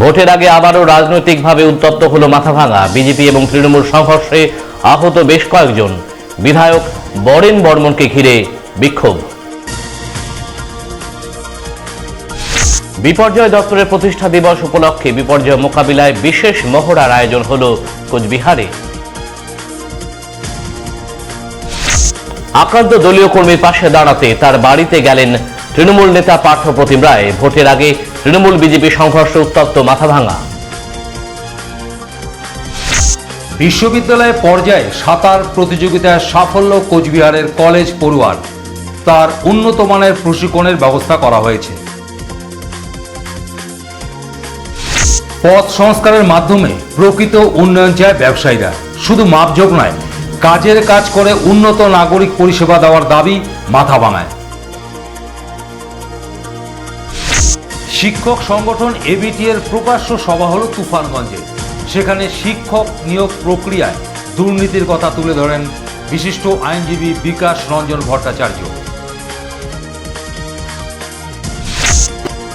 ভোটের আগে আবারও রাজনৈতিকভাবে উত্তপ্ত হলো মাথাভাঙা। বিজেপি এবং তৃণমূল সংঘর্ষে আহত বেশ কয়েকজন। বিধায়ক বরেন বর্মনকে ঘিরে বিক্ষোভ। বিপর্যয় দপ্তরের প্রতিষ্ঠা দিবস উপলক্ষে বিপর্যয় মোকাবিলায় বিশেষ মহড়ার আয়োজন হল কোচবিহারে। আক্রান্ত দলীয় কর্মীর পাশে দাঁড়াতে তার বাড়িতে গেলেন তৃণমূল নেতা পার্থ প্রতিম রায়। ভোটের আগে তৃণমূল বিজেপি সংঘর্ষে উত্তপ্ত মাথাভাঙা। বিশ্ববিদ্যালয় পর্যায়ে সাঁতার প্রতিযোগিতায় সাফল্য কোচবিহারের কলেজ পড়ুয়ার তার উন্নত মানের প্রশিক্ষণের ব্যবস্থা করা হয়েছে। পথ সংস্কারের মাধ্যমে প্রকৃত উন্নয়ন চায় ব্যবসায়ীরা। শুধু মাপজোক নয়, কাজের কাজ করে উন্নত নাগরিক পরিষেবা দেওয়ার দাবি মাথা ভাঙায় শিক্ষক সংগঠন এবিটি এর প্রকাশ্য সভা হল তুফানগঞ্জে। সেখানে শিক্ষক নিয়োগ প্রক্রিয়ায় দুর্নীতির কথা তুলে ধরেন বিশিষ্ট আইনজীবী বিকাশ রঞ্জন ভট্টাচার্য।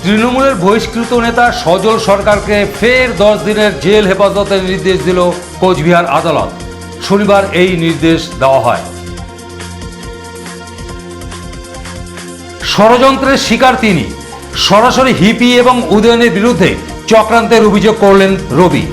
তৃণমূলের বহিষ্কৃত নেতা সজল সরকারকে ফের দশ দিনের জেল হেফাজতের নির্দেশ দিল কোচবিহার আদালত। শনিবার এই নির্দেশ দেওয়া হয়। ষড়যন্ত্রের শিকার তিনি। সরাসরি হিপি এবং উদয়নের বিরুদ্ধে চক্রান্তের অভিযোগ করলেন রবি।